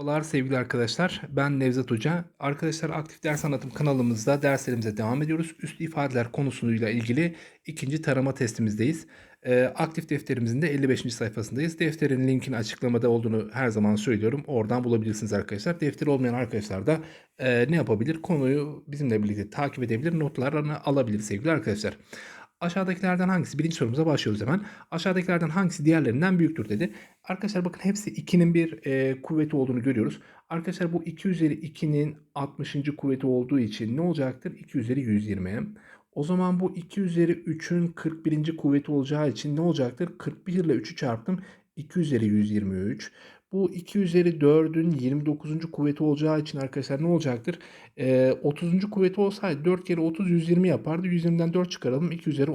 Merhabalar sevgili arkadaşlar. Ben Nevzat Hoca. Arkadaşlar Aktif Ders Anlatım kanalımızda derslerimize devam ediyoruz. Üslü ifadeler konusuyla ilgili ikinci tarama testimizdeyiz. Ee, aktif defterimizin de 55. sayfasındayız. Defterin linkini açıklamada olduğunu her zaman söylüyorum. Oradan bulabilirsiniz arkadaşlar. Defteri olmayan arkadaşlar da e, ne yapabilir? Konuyu bizimle birlikte takip edebilir, notlarını alabilir sevgili arkadaşlar. Aşağıdakilerden hangisi? Birinci sorumuza başlıyoruz hemen. Aşağıdakilerden hangisi diğerlerinden büyüktür dedi. Arkadaşlar bakın hepsi 2'nin bir e, kuvveti olduğunu görüyoruz. Arkadaşlar bu 2 üzeri 2'nin 60. kuvveti olduğu için ne olacaktır? 2 üzeri 120. O zaman bu 2 üzeri 3'ün 41. kuvveti olacağı için ne olacaktır? 41 ile 3'ü çarptım. 2 üzeri 123. Bu 2 üzeri 4'ün 29. kuvveti olacağı için arkadaşlar ne olacaktır? Ee, 30. kuvveti olsaydı 4 kere 30 120 yapardı. 120'den 4 çıkaralım. 2 üzeri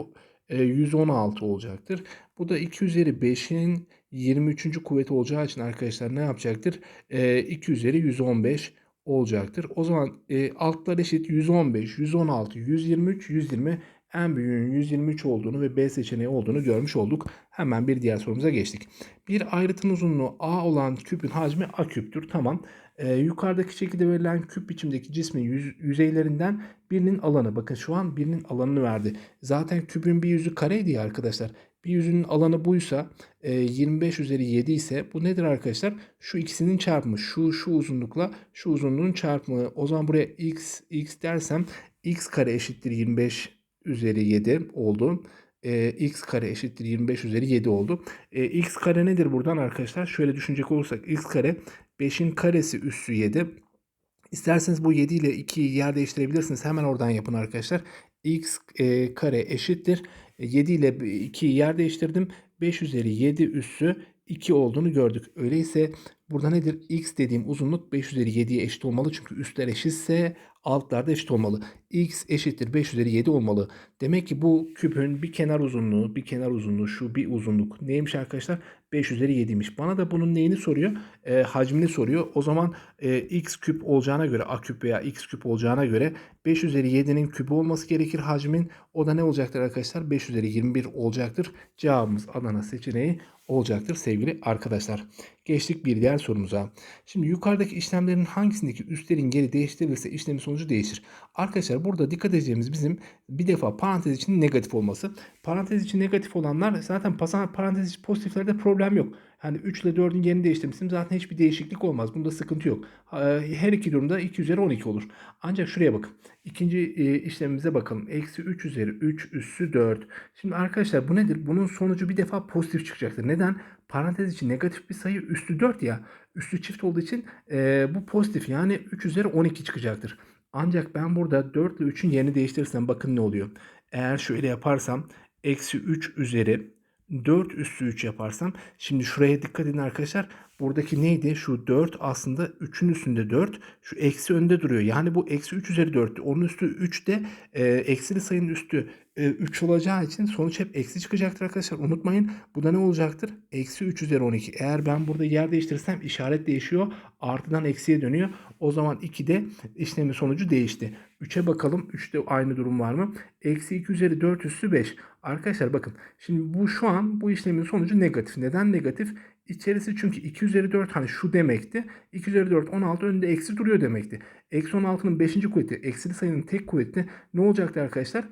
e, 116 olacaktır. Bu da 2 üzeri 5'in 23. kuvveti olacağı için arkadaşlar ne yapacaktır? E, 2 üzeri 115 olacaktır. O zaman e, altlar eşit 115, 116, 123, 120 en büyüğün 123 olduğunu ve B seçeneği olduğunu görmüş olduk. Hemen bir diğer sorumuza geçtik. Bir ayrıtın uzunluğu A olan küpün hacmi A küptür. Tamam. Ee, yukarıdaki şekilde verilen küp biçimdeki cismin yüz, yüzeylerinden birinin alanı. Bakın şu an birinin alanını verdi. Zaten küpün bir yüzü kareydi ya arkadaşlar. Bir yüzünün alanı buysa e, 25 üzeri 7 ise bu nedir arkadaşlar? Şu ikisinin çarpımı. Şu şu uzunlukla şu uzunluğun çarpımı. O zaman buraya x x dersem x kare eşittir 25 üzeri 7 oldu. E, x kare eşittir 25 üzeri 7 oldu. E, x kare nedir buradan arkadaşlar? Şöyle düşünecek olursak x kare 5'in karesi üssü 7. İsterseniz bu 7 ile 2'yi yer değiştirebilirsiniz. Hemen oradan yapın arkadaşlar. x e, kare eşittir. 7 ile 2'yi yer değiştirdim. 5 üzeri 7 üssü 2 olduğunu gördük. Öyleyse burada nedir? X dediğim uzunluk 5 üzeri 7'ye eşit olmalı. Çünkü üstler eşitse altlar da eşit olmalı. X eşittir 5 üzeri 7 olmalı. Demek ki bu küpün bir kenar uzunluğu, bir kenar uzunluğu, şu bir uzunluk neymiş arkadaşlar? 5 üzeri 7'ymiş. Bana da bunun neyini soruyor? E, hacmini soruyor. O zaman e, x küp olacağına göre, a küp veya x küp olacağına göre 5 üzeri 7'nin küpü olması gerekir hacmin. O da ne olacaktır arkadaşlar? 5 üzeri 21 olacaktır. Cevabımız Adana seçeneği olacaktır sevgili arkadaşlar. Geçtik bir diğer sorumuza. Şimdi yukarıdaki işlemlerin hangisindeki üstlerin geri değiştirilirse işlemin sonucu değişir. Arkadaşlar burada dikkat edeceğimiz bizim bir defa parantez için negatif olması. Parantez için negatif olanlar zaten parantez için pozitiflerde problem yok. Hani 3 ile 4'ün yerini değiştirmişsin zaten hiçbir değişiklik olmaz. Bunda sıkıntı yok. Her iki durumda 2 üzeri 12 olur. Ancak şuraya bakın. İkinci e, işlemimize bakalım. Eksi 3 üzeri 3 üssü 4. Şimdi arkadaşlar bu nedir? Bunun sonucu bir defa pozitif çıkacaktır. Neden? Parantez için negatif bir sayı üstü 4 ya. Üstü çift olduğu için e, bu pozitif yani 3 üzeri 12 çıkacaktır. Ancak ben burada 4 ile 3'ün yerini değiştirirsem bakın ne oluyor. Eğer şöyle yaparsam eksi 3 üzeri 4 üstü 3 yaparsam şimdi şuraya dikkat edin arkadaşlar. Buradaki neydi? Şu 4 aslında 3'ün üstünde 4. Şu eksi önde duruyor. Yani bu eksi 3 üzeri 4'tü. Onun üstü 3 de e, eksili sayının üstü e, 3 olacağı için sonuç hep eksi çıkacaktır arkadaşlar. Unutmayın bu da ne olacaktır? Eksi 3 üzeri 12. Eğer ben burada yer değiştirirsem işaret değişiyor. Artıdan eksiye dönüyor. O zaman 2'de işlemin sonucu değişti. 3'e bakalım. 3'te aynı durum var mı? Eksi 2 üzeri 4 üssü 5. Arkadaşlar bakın. Şimdi bu şu an bu işlemin sonucu negatif. Neden negatif? İçerisi çünkü 2 üzeri 4 hani şu demekti. 2 üzeri 4 16 önünde eksi duruyor demekti. Eksi 16'nın 5. kuvveti eksili sayının tek kuvveti ne olacaktı arkadaşlar?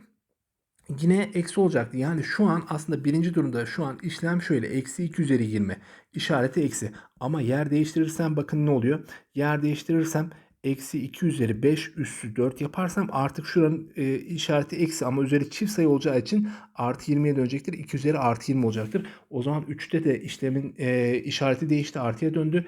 Yine eksi olacaktı. Yani şu an aslında birinci durumda şu an işlem şöyle. Eksi 2 üzeri 20. İşareti eksi. Ama yer değiştirirsem bakın ne oluyor? Yer değiştirirsem eksi 2 üzeri 5 üssü 4 yaparsam artık şuranın e, işareti eksi ama üzeri çift sayı olacağı için artı 20'ye dönecektir. 2 üzeri artı 20 olacaktır. O zaman 3'te de işlemin e, işareti değişti artıya döndü.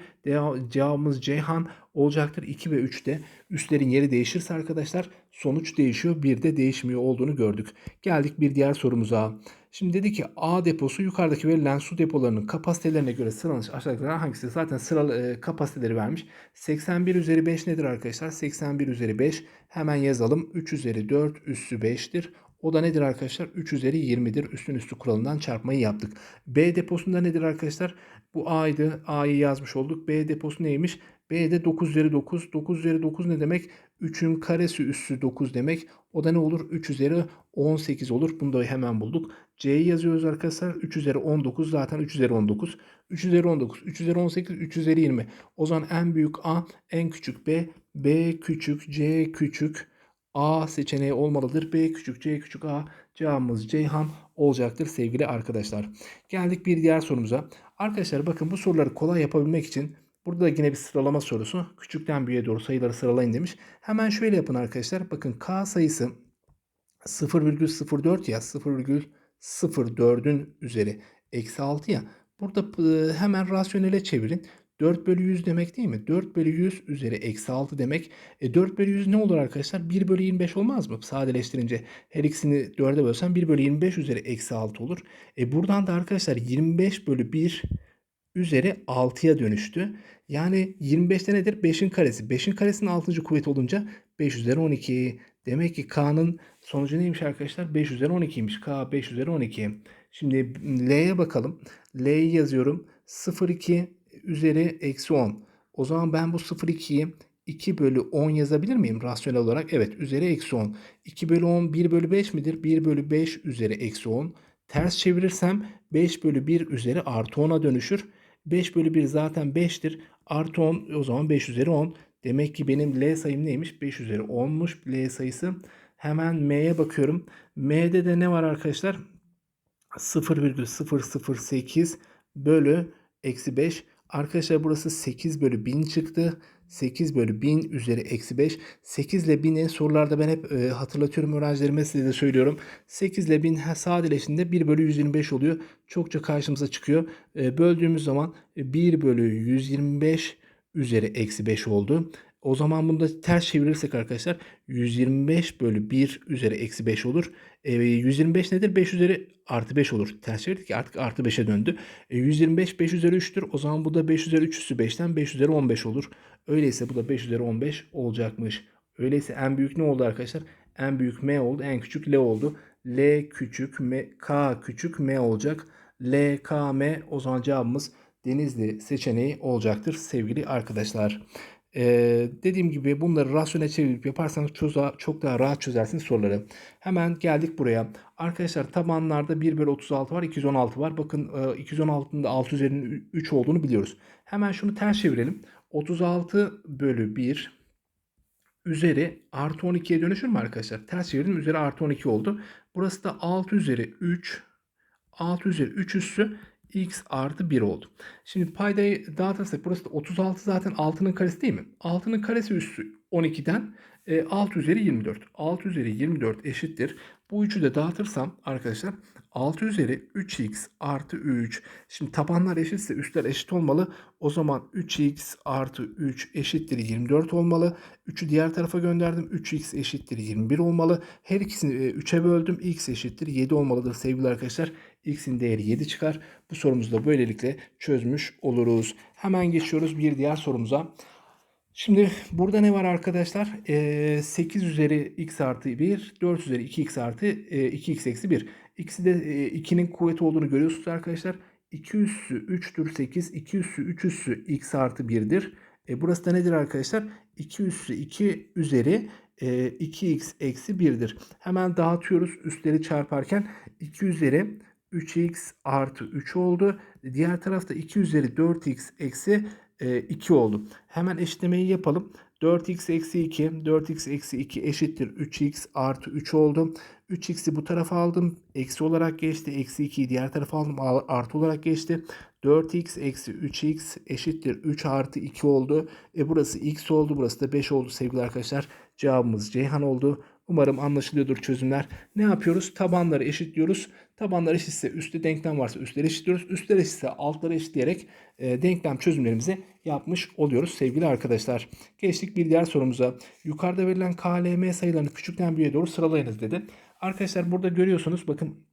Cevabımız Ceyhan olacaktır. 2 ve 3'te üstlerin yeri değişirse arkadaşlar sonuç değişiyor. Bir de değişmiyor olduğunu gördük. Geldik bir diğer sorumuza. Şimdi dedi ki A deposu yukarıdaki verilen su depolarının kapasitelerine göre sıralanmış aşağıdakilerden hangisi? Zaten sıralı e, kapasiteleri vermiş. 81 üzeri 5 nedir arkadaşlar? 81 üzeri 5 hemen yazalım. 3 üzeri 4 üssü 5'tir. O da nedir arkadaşlar? 3 üzeri 20'dir. Üstün üstü kuralından çarpmayı yaptık. B deposunda nedir arkadaşlar? Bu A'ydı. A'yı yazmış olduk. B deposu neymiş? B'de 9 üzeri 9. 9 üzeri 9 ne demek? 3'ün karesi üssü 9 demek. O da ne olur? 3 üzeri 18 olur. Bunu da hemen bulduk. C'yi yazıyoruz arkadaşlar. 3 üzeri 19 zaten 3 üzeri 19. 3 üzeri 19, 3 üzeri 18, 3 üzeri 20. O zaman en büyük A, en küçük B, B küçük, C küçük, A seçeneği olmalıdır. B küçük, C küçük, A. Cevabımız Ceyhan olacaktır sevgili arkadaşlar. Geldik bir diğer sorumuza. Arkadaşlar bakın bu soruları kolay yapabilmek için burada da yine bir sıralama sorusu. Küçükten büyüğe doğru sayıları sıralayın demiş. Hemen şöyle yapın arkadaşlar. Bakın K sayısı 0,04 ya 0,04'ün üzeri eksi 6 ya. Burada e, hemen rasyonele çevirin. 4 bölü 100 demek değil mi? 4 bölü 100 üzeri eksi 6 demek. E 4 bölü 100 ne olur arkadaşlar? 1 bölü 25 olmaz mı? Sadeleştirince her ikisini 4'e bölsem 1 bölü 25 üzeri eksi 6 olur. E buradan da arkadaşlar 25 bölü 1 üzeri 6'ya dönüştü. Yani 25'te nedir? 5'in karesi. 5'in karesinin 6. kuvveti olunca 5 üzeri 12. Demek ki K'nın sonucu neymiş arkadaşlar? 5 üzeri 12'ymiş. K 5 üzeri 12. Şimdi L'ye bakalım. L'yi yazıyorum. 0,2 üzeri eksi 10. O zaman ben bu 0,2'yi 2 bölü 10 yazabilir miyim rasyonel olarak? Evet üzeri eksi 10. 2 bölü 10 1 bölü 5 midir? 1 bölü 5 üzeri eksi 10. Ters çevirirsem 5 bölü 1 üzeri artı 10'a dönüşür. 5 bölü 1 zaten 5'tir. Artı 10 o zaman 5 üzeri 10. Demek ki benim L sayım neymiş? 5 üzeri 10'muş L sayısı. Hemen M'ye bakıyorum. M'de de ne var arkadaşlar? 0,008 bölü eksi 5. Arkadaşlar burası 8 bölü 1000 çıktı. 8 bölü 1000 üzeri eksi 5. 8 ile 1000'i sorularda ben hep e, hatırlatıyorum öğrencilerime size de söylüyorum. 8 ile 1000 sadeleştiğinde 1 bölü 125 oluyor. Çokça karşımıza çıkıyor. E, böldüğümüz zaman 1 bölü 125 üzeri eksi 5 oldu. O zaman bunu da ters çevirirsek arkadaşlar 125 bölü 1 üzeri eksi 5 olur. E, 125 nedir? 5 üzeri artı 5 olur. Ters çevirdik artık artı 5'e döndü. E, 125 5 üzeri 3'tür. O zaman bu da 5 üzeri 3 üssü 5'ten 5 üzeri 15 olur. Öyleyse bu da 5 üzeri 15 olacakmış. Öyleyse en büyük ne oldu arkadaşlar? En büyük M oldu. En küçük L oldu. L küçük M, K küçük M olacak. L, K, M o zaman cevabımız Denizli seçeneği olacaktır sevgili arkadaşlar. Ee, dediğim gibi bunları rasyonel çevirip yaparsanız çoza, çok daha rahat çözersiniz soruları. Hemen geldik buraya. Arkadaşlar tabanlarda 1 bölü 36 var 216 var. Bakın e, 216'nın da 6 üzerinin 3 olduğunu biliyoruz. Hemen şunu ters çevirelim. 36 bölü 1 üzeri artı 12'ye dönüşür mü arkadaşlar? Ters çevirdim üzeri artı 12 oldu. Burası da 6 üzeri 3 6 üzeri 3 üssü x artı 1 oldu. Şimdi paydayı dağıtırsak burası da 36 zaten 6'nın karesi değil mi? 6'nın karesi üssü 12'den 6 üzeri 24. 6 üzeri 24 eşittir. Bu üçü de dağıtırsam arkadaşlar 6 üzeri 3x artı 3. Şimdi tabanlar eşitse üstler eşit olmalı. O zaman 3x artı 3 eşittir 24 olmalı. 3'ü diğer tarafa gönderdim. 3x eşittir 21 olmalı. Her ikisini 3'e böldüm. x eşittir 7 olmalıdır sevgili arkadaşlar. x'in değeri 7 çıkar. Bu sorumuzu da böylelikle çözmüş oluruz. Hemen geçiyoruz bir diğer sorumuza. Şimdi burada ne var arkadaşlar? Ee, 8 üzeri x artı 1, 4 üzeri 2x artı e, 2x eksi 1. İkisi de e, 2'nin kuvveti olduğunu görüyorsunuz arkadaşlar. 2 üssü 3'tür 8, 2 üssü 3 üssü x artı 1'dir. E, burası da nedir arkadaşlar? 2 üssü 2 üzeri e, 2x eksi 1'dir. Hemen dağıtıyoruz üstleri çarparken 2 üzeri 3x artı 3 oldu. Diğer tarafta 2 üzeri 4x eksi 2 oldu. Hemen eşitlemeyi yapalım. 4x eksi 2, 4x eksi 2 eşittir 3x artı 3 oldu. 3x'i bu tarafa aldım. Eksi olarak geçti. Eksi 2'yi diğer tarafa aldım. Artı olarak geçti. 4x eksi 3x eşittir 3 artı 2 oldu. E burası x oldu. Burası da 5 oldu sevgili arkadaşlar. Cevabımız Ceyhan oldu. Umarım anlaşılıyordur çözümler. Ne yapıyoruz? Tabanları eşitliyoruz. Tabanlar eşitse üstte denklem varsa üstleri eşitliyoruz. Üstler eşitse altları eşitleyerek e, denklem çözümlerimizi yapmış oluyoruz sevgili arkadaşlar. Geçtik bir diğer sorumuza. Yukarıda verilen KLM sayılarını küçükten büyüğe doğru sıralayınız dedi. Arkadaşlar burada görüyorsunuz bakın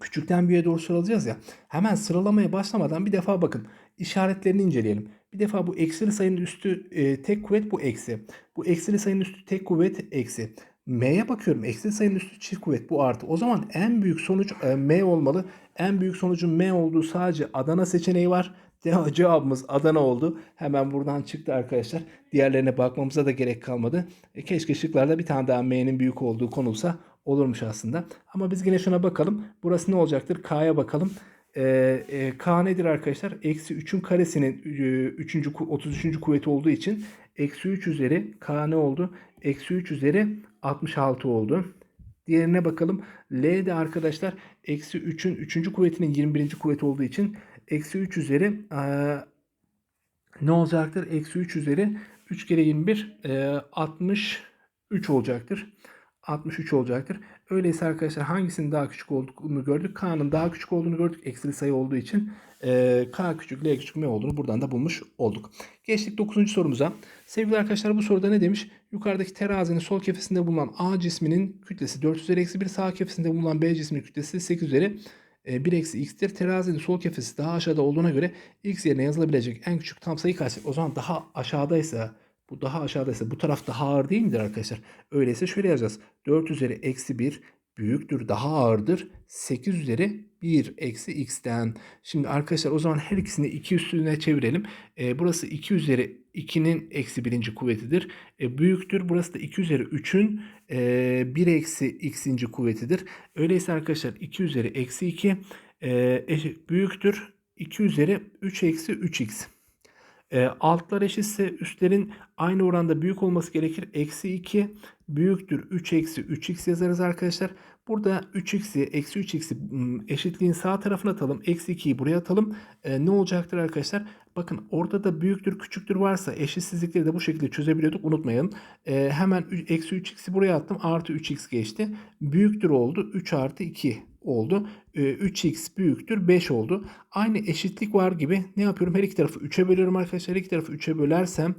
küçükten büyüğe doğru sıralayacağız ya. Hemen sıralamaya başlamadan bir defa bakın işaretlerini inceleyelim. Bir defa bu eksili sayının üstü e, tek kuvvet bu eksi. Bu eksili sayının üstü tek kuvvet eksi. M'ye bakıyorum. Eksi sayının üstü çift kuvvet bu artı. O zaman en büyük sonuç e, M olmalı. En büyük sonucun M olduğu sadece Adana seçeneği var. Ce- Cevabımız Adana oldu. Hemen buradan çıktı arkadaşlar. Diğerlerine bakmamıza da gerek kalmadı. E, keşke şıklarda bir tane daha M'nin büyük olduğu konulsa olurmuş aslında. Ama biz yine şuna bakalım. Burası ne olacaktır? K'ya bakalım. E, e, K nedir arkadaşlar? Eksi 3'ün karesinin e, 3. 33. kuvveti olduğu için eksi 3 üzeri K ne oldu? Eksi 3 üzeri 66 oldu. Diğerine bakalım. L de arkadaşlar eksi 3'ün 3. kuvvetinin 21. kuvveti olduğu için eksi 3 üzeri eee, ne olacaktır? Eksi 3 üzeri 3 kere 21 eee, 63 olacaktır. 63 olacaktır. Öyleyse arkadaşlar hangisinin daha küçük olduğunu gördük. K'nın daha küçük olduğunu gördük. Eksili sayı olduğu için eee, K küçük, L küçük M olduğunu buradan da bulmuş olduk. Geçtik 9. sorumuza. Sevgili arkadaşlar bu soruda ne demiş? Yukarıdaki terazinin sol kefesinde bulunan A cisminin kütlesi 4 üzeri eksi 1, sağ kefesinde bulunan B cisminin kütlesi 8 üzeri e, 1 eksi x'tir. Terazinin sol kefesi daha aşağıda olduğuna göre x yerine yazılabilecek en küçük tam sayı kaçtır? O zaman daha aşağıdaysa bu daha aşağıdaysa bu taraf daha ağır değil midir arkadaşlar? Öyleyse şöyle yazacağız. 4 üzeri eksi 1 büyüktür, daha ağırdır. 8 üzeri 1 eksi x'ten. Şimdi arkadaşlar o zaman her ikisini 2 üstüne çevirelim. E, burası 2 üzeri 2'nin eksi birinci kuvvetidir. E, büyüktür. Burası da 2 üzeri 3'ün e, 1 eksi x'inci kuvvetidir. Öyleyse arkadaşlar 2 üzeri eksi 2 e, büyüktür. 2 üzeri 3 eksi 3x. E, altlar eşitse üstlerin aynı oranda büyük olması gerekir. Eksi 2 büyüktür 3 eksi 3x yazarız arkadaşlar. Burada 3x'i eksi 3x'i m, eşitliğin sağ tarafına atalım. Eksi 2'yi buraya atalım. E, ne olacaktır arkadaşlar? Bakın orada da büyüktür küçüktür varsa eşitsizlikleri de bu şekilde çözebiliyorduk. Unutmayalım. E, hemen eksi 3x'i buraya attım. Artı 3x geçti. Büyüktür oldu. 3 artı 2 oldu. E, 3x büyüktür 5 oldu. Aynı eşitlik var gibi ne yapıyorum? Her iki tarafı 3'e bölüyorum arkadaşlar. Her iki tarafı 3'e bölersem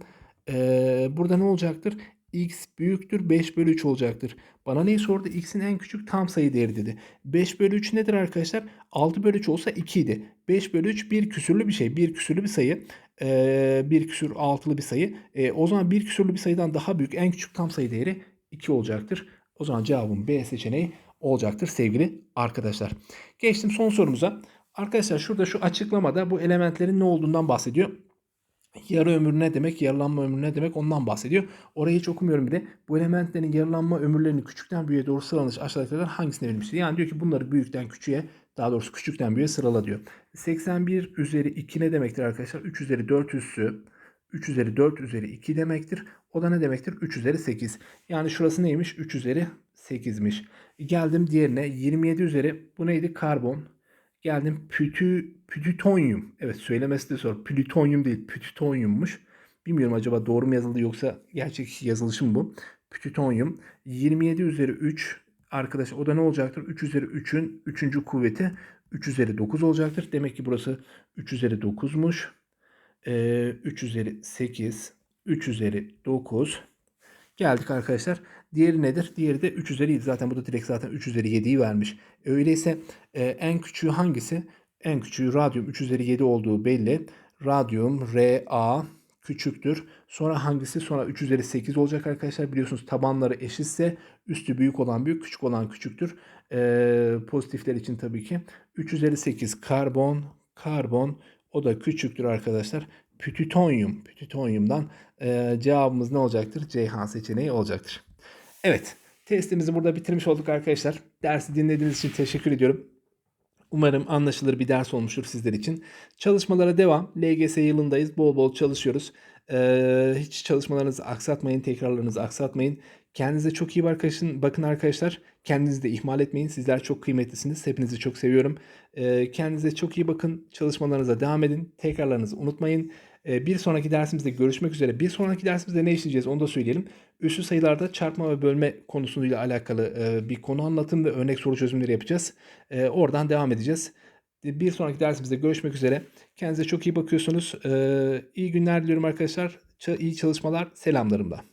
e, burada ne olacaktır? x büyüktür 5 bölü 3 olacaktır. Bana neyi sordu? x'in en küçük tam sayı değeri dedi. 5 bölü 3 nedir arkadaşlar? 6 bölü 3 olsa 2 idi. 5 bölü 3 bir küsürlü bir şey. Bir küsürlü bir sayı. Ee, bir küsür altılı bir sayı. Ee, o zaman bir küsürlü bir sayıdan daha büyük en küçük tam sayı değeri 2 olacaktır. O zaman cevabım B seçeneği olacaktır sevgili arkadaşlar. Geçtim son sorumuza. Arkadaşlar şurada şu açıklamada bu elementlerin ne olduğundan bahsediyor. Yarı ömür ne demek, yarılanma ömrü ne demek ondan bahsediyor. Orayı hiç okumuyorum bile. Bu elementlerin yarılanma ömürlerini küçükten büyüğe doğru sıralanış aşağıdakilerden hangisine verilmiştir? Yani diyor ki bunları büyükten küçüğe, daha doğrusu küçükten büyüğe sırala diyor. 81 üzeri 2 ne demektir arkadaşlar? 3 üzeri 4 üssü 3 üzeri 4 üzeri 2 demektir. O da ne demektir? 3 üzeri 8. Yani şurası neymiş? 3 üzeri 8'miş. Geldim diğerine 27 üzeri bu neydi? Karbon. Geldim pütü, pütütonyum. Evet söylemesi de zor. Plütonyum değil pütütonyummuş. Bilmiyorum acaba doğru mu yazıldı yoksa gerçek yazılışı mı bu? Pütütonyum. 27 üzeri 3 arkadaş o da ne olacaktır? 3 üzeri 3'ün 3. kuvveti 3 üzeri 9 olacaktır. Demek ki burası 3 üzeri 9'muş. Ee, 3 üzeri 8, 3 üzeri 9. Geldik arkadaşlar. Diğeri nedir? Diğeri de 3 üzeri 7. Zaten bu da direkt zaten 3 üzeri 7'yi vermiş. Öyleyse e, en küçüğü hangisi? En küçüğü radyum 3 üzeri 7 olduğu belli. Radyum Ra küçüktür. Sonra hangisi? Sonra 3 üzeri 8 olacak arkadaşlar. Biliyorsunuz tabanları eşitse üstü büyük olan büyük, küçük olan küçüktür. E, pozitifler için tabii ki. 3 üzeri 8 karbon, karbon o da küçüktür arkadaşlar. Pütütonyum, pütütonyumdan e, cevabımız ne olacaktır? Ceyhan seçeneği olacaktır. Evet, testimizi burada bitirmiş olduk arkadaşlar. Dersi dinlediğiniz için teşekkür ediyorum. Umarım anlaşılır bir ders olmuştur sizler için. Çalışmalara devam. LGS yılındayız. Bol bol çalışıyoruz. Ee, hiç çalışmalarınızı aksatmayın. Tekrarlarınızı aksatmayın. Kendinize çok iyi bakın, arkadaşlar. Kendinizi de ihmal etmeyin. Sizler çok kıymetlisiniz. Hepinizi çok seviyorum. Ee, kendinize çok iyi bakın. Çalışmalarınıza devam edin. Tekrarlarınızı unutmayın. Ee, bir sonraki dersimizde görüşmek üzere. Bir sonraki dersimizde ne işleyeceğiz onu da söyleyelim. Üslü sayılarda çarpma ve bölme konusuyla alakalı e, bir konu anlatım ve örnek soru çözümleri yapacağız. E, oradan devam edeceğiz. Bir sonraki dersimizde görüşmek üzere. Kendinize çok iyi bakıyorsunuz. İyi günler diliyorum arkadaşlar. İyi çalışmalar. Selamlarımla.